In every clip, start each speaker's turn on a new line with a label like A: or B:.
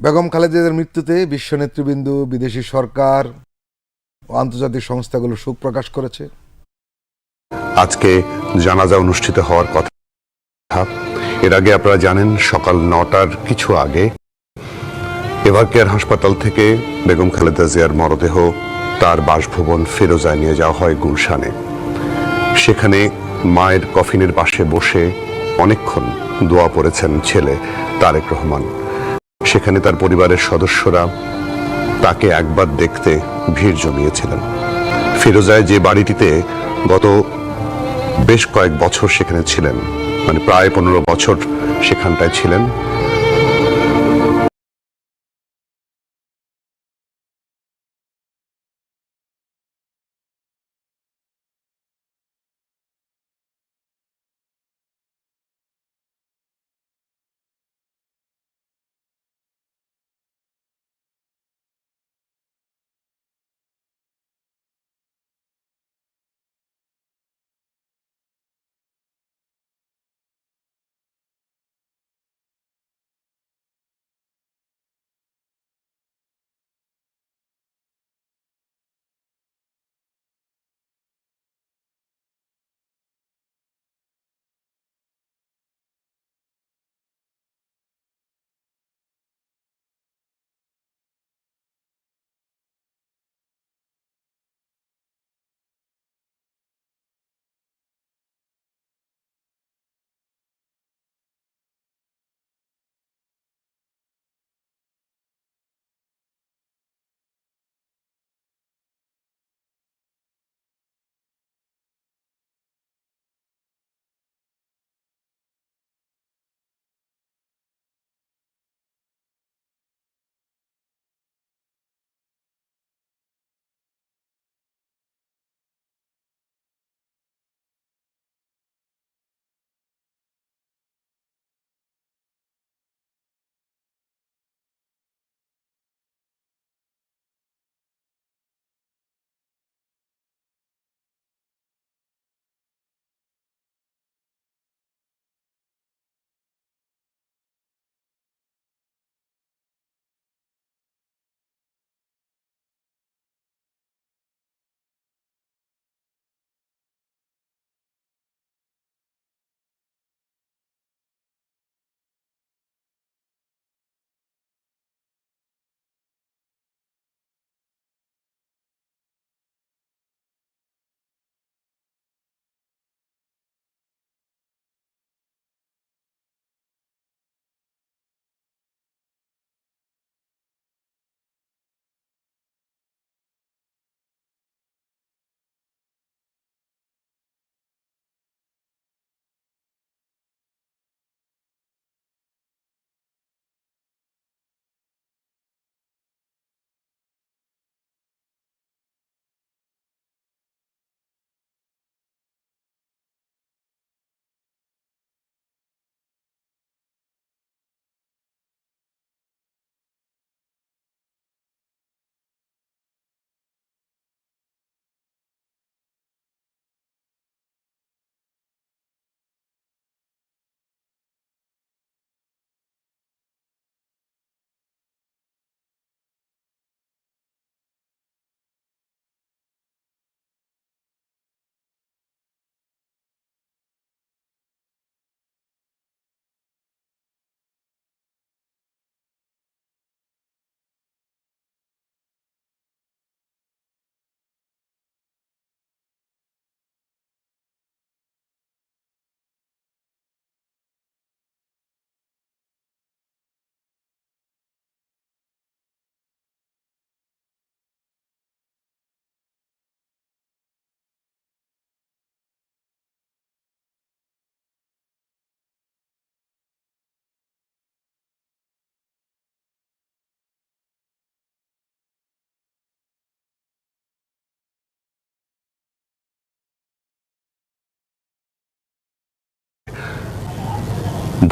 A: বেগম খালেদাদের মৃত্যুতে বিশ্ব নেতৃবৃন্দ, বিদেশি সরকার ও আন্তর্জাতিক সংস্থাগুলো শোক প্রকাশ করেছে।
B: আজকে জানাজা অনুষ্ঠিত হওয়ার কথা। এর আগে আপনারা জানেন, সকাল নটার কিছু আগে এভারকেয়ার হাসপাতাল থেকে বেগম খালেদা জিয়ার মরদেহ তার বাসভবন ফেরোজায় নিয়ে যাওয়া হয় গুলশানে। সেখানে মায়ের কফিনের পাশে বসে অনেকক্ষণ দোয়া পড়েছেন ছেলে তারেক রহমান। সেখানে তার পরিবারের সদস্যরা তাকে একবার দেখতে ভিড় জমিয়েছিলেন। ফিরোজায় যে বাড়িটিতে গত বেশ কয়েক বছর সেখানে ছিলেন মানে প্রায় পনেরো বছর সেখানটায় ছিলেন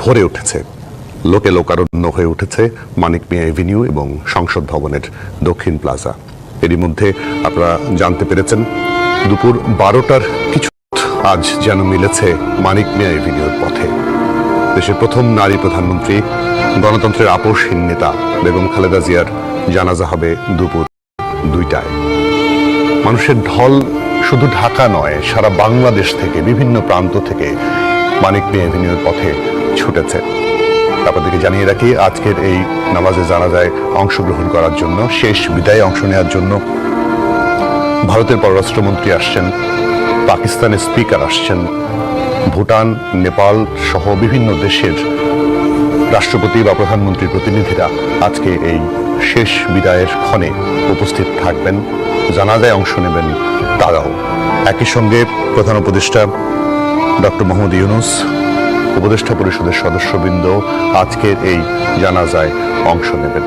B: ভরে উঠেছে। লোকে লোকারণ্য হয়ে উঠেছে মানিক মিয়া এভিনিউ এবং সংসদ ভবনের দক্ষিণ প্লাজা। এরই মধ্যে আপনারা জানতে পেরেছেন, দুপুর বারোটার কিছু আজ যেন মিলেছে মানিক মিয়া এভিনিউর পথে। দেশের প্রথম নারী প্রধানমন্ত্রী, গণতন্ত্রের আপোষহীন নেতা বেগম খালেদা জিয়ার জানাজা হবে দুপুর দুইটায়। মানুষের ঢল শুধু ঢাকা নয়, সারা বাংলাদেশ থেকে, বিভিন্ন প্রান্ত থেকে মানিক মিয়া এভিনিউর পথে ছুটেছে। আপনাদেরকে জানিয়ে রাখি, আজকের এই নামাজে জানাজায় অংশগ্রহণ করার জন্য, শেষ বিদায়ে অংশ নেওয়ার জন্য ভারতের পররাষ্ট্রমন্ত্রী আসছেন, পাকিস্তানের স্পিকার আসছেন, ভুটান, নেপাল সহ বিভিন্ন দেশের রাষ্ট্রপতি বা প্রধানমন্ত্রীর প্রতিনিধিরা আজকে এই শেষ বিদায়ের ক্ষণে উপস্থিত থাকবেন, জানাজায় অংশ নেবেন তারাও। একই সঙ্গে প্রধান উপদেষ্টা ডক্টর মোহাম্মদ ইউনুস উপদেষ্টা পরিষদের সদস্যবৃন্দ আজকের এই জানাজায় অংশ নেবেন।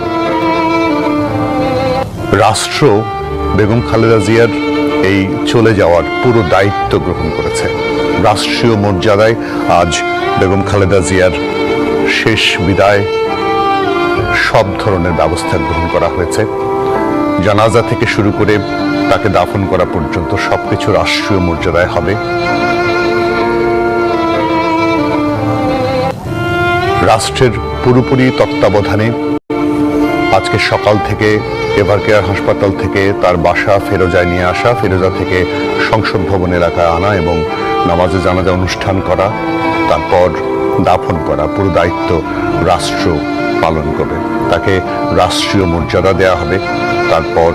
B: রাষ্ট্র বেগম খালেদা জিয়ার এই চলে যাওয়ার পুরো দায়িত্ব গ্রহণ করেছে। রাষ্ট্রীয় মর্যাদায় আজ বেগম খালেদা জিয়ার শেষ বিদায় সব ধরনের ব্যবস্থা গ্রহণ করা হয়েছে। জানাজা থেকে শুরু করে তাকে দাফন করা পর্যন্ত সবকিছু রাষ্ট্রীয় মর্যাদায় হবে। রাষ্ট্রের পুরোপুরি তত্ত্বাবধানে আজকে সকাল থেকে এভার কেয়ার হাসপাতাল থেকে তার বাসা ফেরোজায় নিয়ে আসা, ফেরোজা থেকে সংসদ ভবন এলাকায় আনা এবং নামাজে জানাজা অনুষ্ঠান করা, তারপর দাফন করা, পুরো দায়িত্ব রাষ্ট্র পালন করবে। তাকে রাষ্ট্রীয় মর্যাদা দেওয়া হবে, তারপর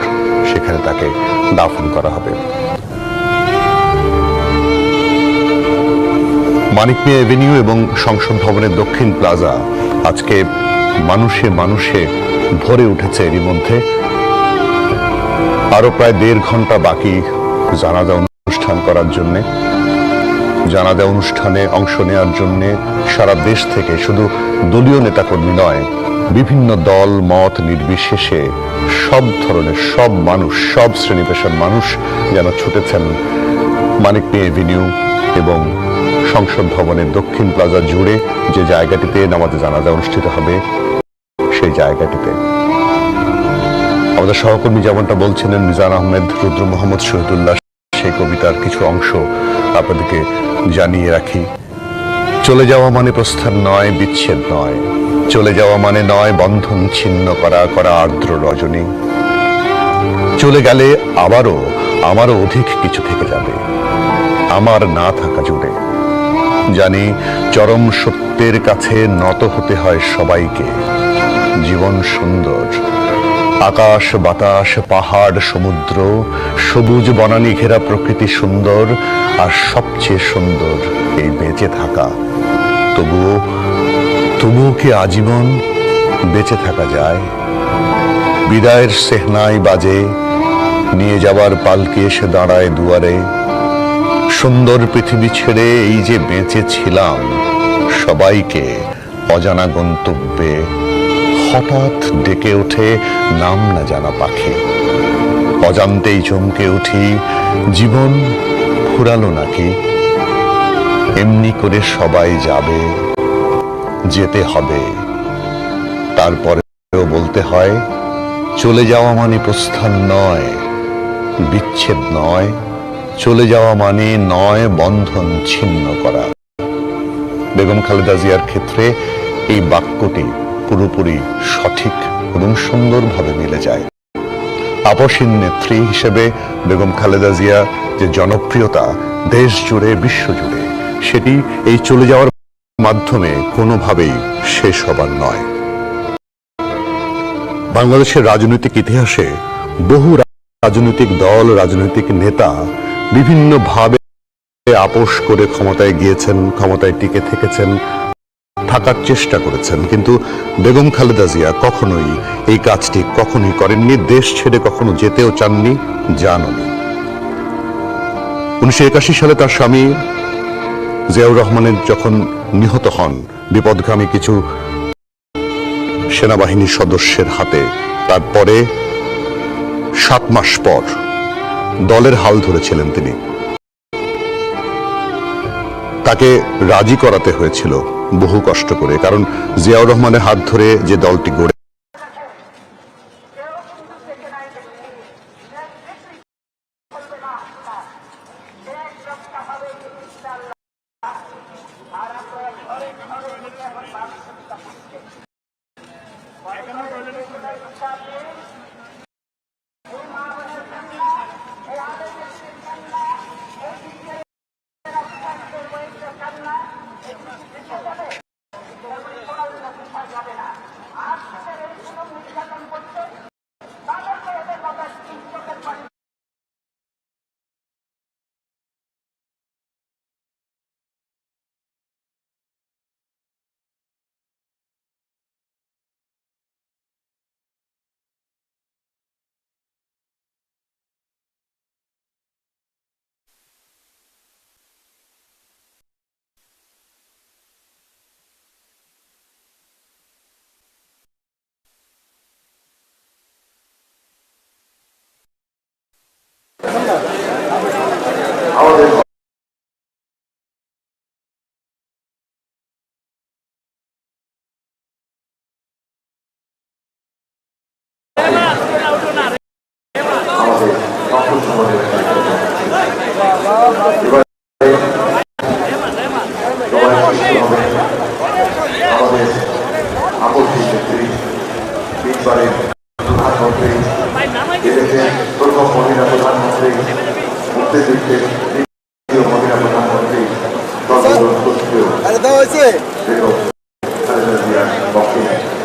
B: সেখানে তাকে দাফন করা হবে। মানিক মিয়া এভিনিউ এবং সংসদ ভবনের দক্ষিণ প্লাজা। আজকে মানুষে মানুষে ভরে উঠেছে এরই মধ্যে। আরও প্রায় দেড় ঘণ্টা বাকি জানাজা অনুষ্ঠান করার জন্যে। জানাজা অনুষ্ঠানে অংশ নেওয়ার জন্য সারা দেশ থেকে শুধু দলীয় নেতাকর্মী নয়, বিভিন্ন দল, মত নির্বিশেষে সব ধরনের সব মানুষ, সব শ্রেণি পেশার মানুষ যেন ছুটেছেন মানিক মিয়া এভিনিউ এবং সংসদ ভবনের দক্ষিণ প্লাজা জুড়ে যে জায়গাটিতে নামাজে জানাজা অনুষ্ঠিত হবে, সেই জায়গাটিতে। আমাদের সহকর্মী যেমনটা বলছিলেন, মিজান আহমেদ, রুদ্র মোহাম্মদ, শহীদুল্লাহ, সেই কবিতার কিছু অংশ আপনাদেরকে জানিয়ে রাখি। চলে যাওয়া মানে প্রস্থান নয়, বিচ্ছেদ নয়। চলে যাওয়া মানে নয়, বন্ধন ছিন্ন করা করা আর্দ্র রজনী। চলে গেলে আবারও, আমারও অধিক কিছু থেকে যাবে। আমার না থাকা জুড়ে। জানি চরম সত্যের কাছে নত হতে হয় সবাইকে। জীবন সুন্দর। আকাশ, বাতাস, পাহাড়, সমুদ্র, সবুজ বনানী ঘেরা প্রকৃতি সুন্দর আর সবচেয়ে সুন্দর এই বেঁচে থাকা। তবুও তবুও কি আজীবন বেঁচে থাকা যায়? বিদায়ের সেহনাই বাজে, নিয়ে যাবার পালকি এসে দাঁড়ায় দুয়ারে। সুন্দর পৃথিবী ছেড়ে এই যে বেঁচে ছিলাম, সবাইকে অজানা গন্তব্যে হঠাৎ ডেকে ওঠে নাম না জানা পাখি। অজান্তেই চমকে উঠি, জীবন ফুরালো নাকি? এমনি করে সবাই যাবে, যেতে হবে। তারপরেও বলতে হয়, চলে যাওয়া মানে প্রস্থান নয়, বিচ্ছেদ নয়। চলে যাওয়া মানে নয় বন্ধন ছিন্ন করা। বেগম খালেদা জিয়ার ক্ষেত্রে এই বাক্যটি পুরোপুরি সঠিক এবং সুন্দরভাবে মিলে যায়। আপসীন নেত্রী হিসেবে বেগম খালেদা জিয়া যে জনপ্রিয়তা দেশ জুড়ে বিশ্ব জুড়ে সেটি এই চলে যাওয়ার মাধ্যমে কোনোভাবেই শেষ হবার নয়। বাংলাদেশের রাজনৈতিক ইতিহাসে বহু রাজনৈতিক দল, রাজনৈতিক নেতা বিভিন্নভাবে আপোষ করে ক্ষমতায় গিয়েছেন, ক্ষমতায় টিকে থেকেছেন, থাকার চেষ্টা করেছেন। কিন্তু বেগম খালেদা জিয়া কখনোই এই কাজটি কখনোই করেননি, দেশ ছেড়ে কখনো যেতেও চাননি, জাননি। উনিশশো একাশি সালে তার স্বামী জিয়াউর রহমানের যখন নিহত হন, বিপদগামী কিছু সেনাবাহিনীর সদস্যের হাতে, তারপরে সাত মাস পর দলের হাল ধরেছিলেন তিনি। তাকে রাজি করাতে হয়েছিল বহু কষ্ট করে, কারণ জিয়াউর রহমানের হাত ধরে যে দলটি গড়ে
C: আমাদের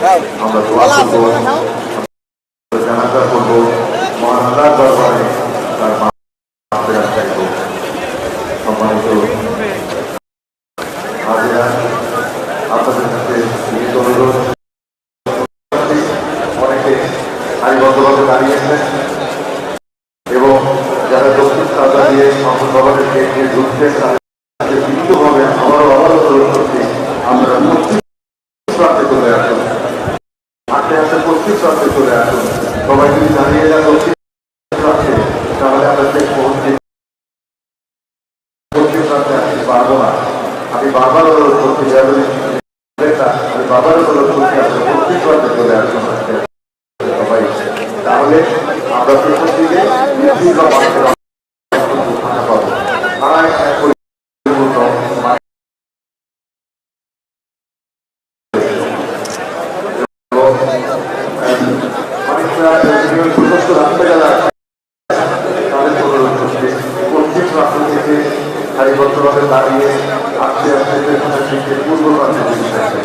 C: 好，好，好，好，好，好，好，সবাই যদি দাঁড়িয়ে যান দক্ষিণ প্রান্তে তাহলে আমরা দেখব যে পশ্চিম প্রান্তে আসতে পারব না আমি বারবার অনুরোধ করছি যাদের নেতা আমি বারবার অনুরোধ করছি আপনি পশ্চিম প্রান্তে চলে আসুন আস্তে আস্তে সবাই তাহলে আমরা পেছন দিকে বিভিন্ন মানুষের ফাঁকা পাবো তারা এক পরিপূর্ণ এবং অনেকটা সমস্ত রাস্তাঘাট আছে তাদের অনুরোধ করছে পশ্চিম প্রান্ত থেকে সারিবদ্ধভাবে দাঁড়িয়ে আস্তে আস্তে পেছনের দিকে পূর্ব প্রান্তে দিকে যাচ্ছে।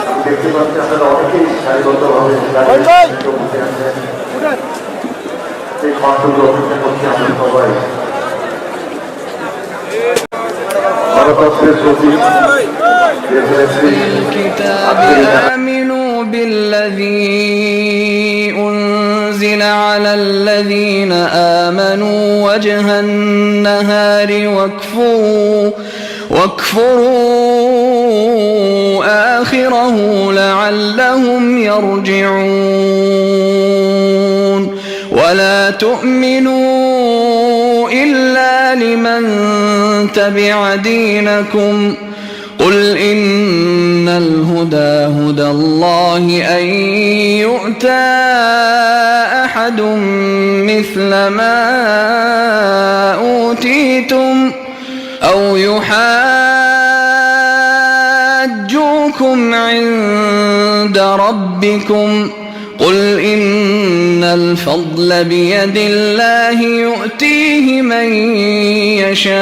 C: আমি দেখতে পাচ্ছি আপনারা অনেকেই সারিবদ্ধভাবে দাঁড়িয়ে বসে আছেন সেই কণ্ঠগুলো অপেক্ষা করছি আমরা সবাই গণতন্ত্রের প্রতি দেশের
D: الكتاب آمنوا بالذي أنزل على الذين آمنوا وجه النهار واكفروا واكفروا آخره لعلهم يرجعون. ولا تؤمنوا إلا لمن تبع دينكم قل إن الهدى هدى الله أن يؤتى أحد مثل ما أوتيتم أو يحاجوكم عند ربكم قل إن الفضل بيد الله يؤتيه من يشاء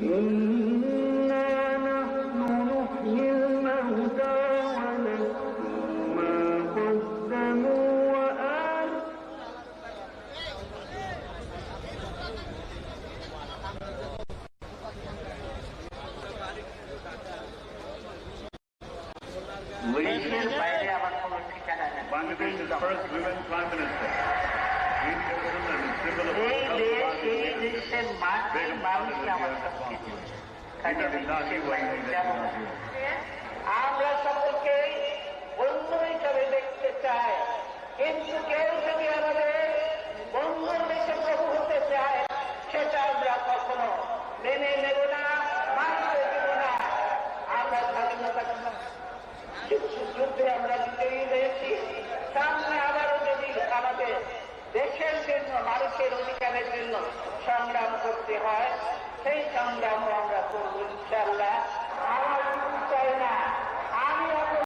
E: Mm-hmm.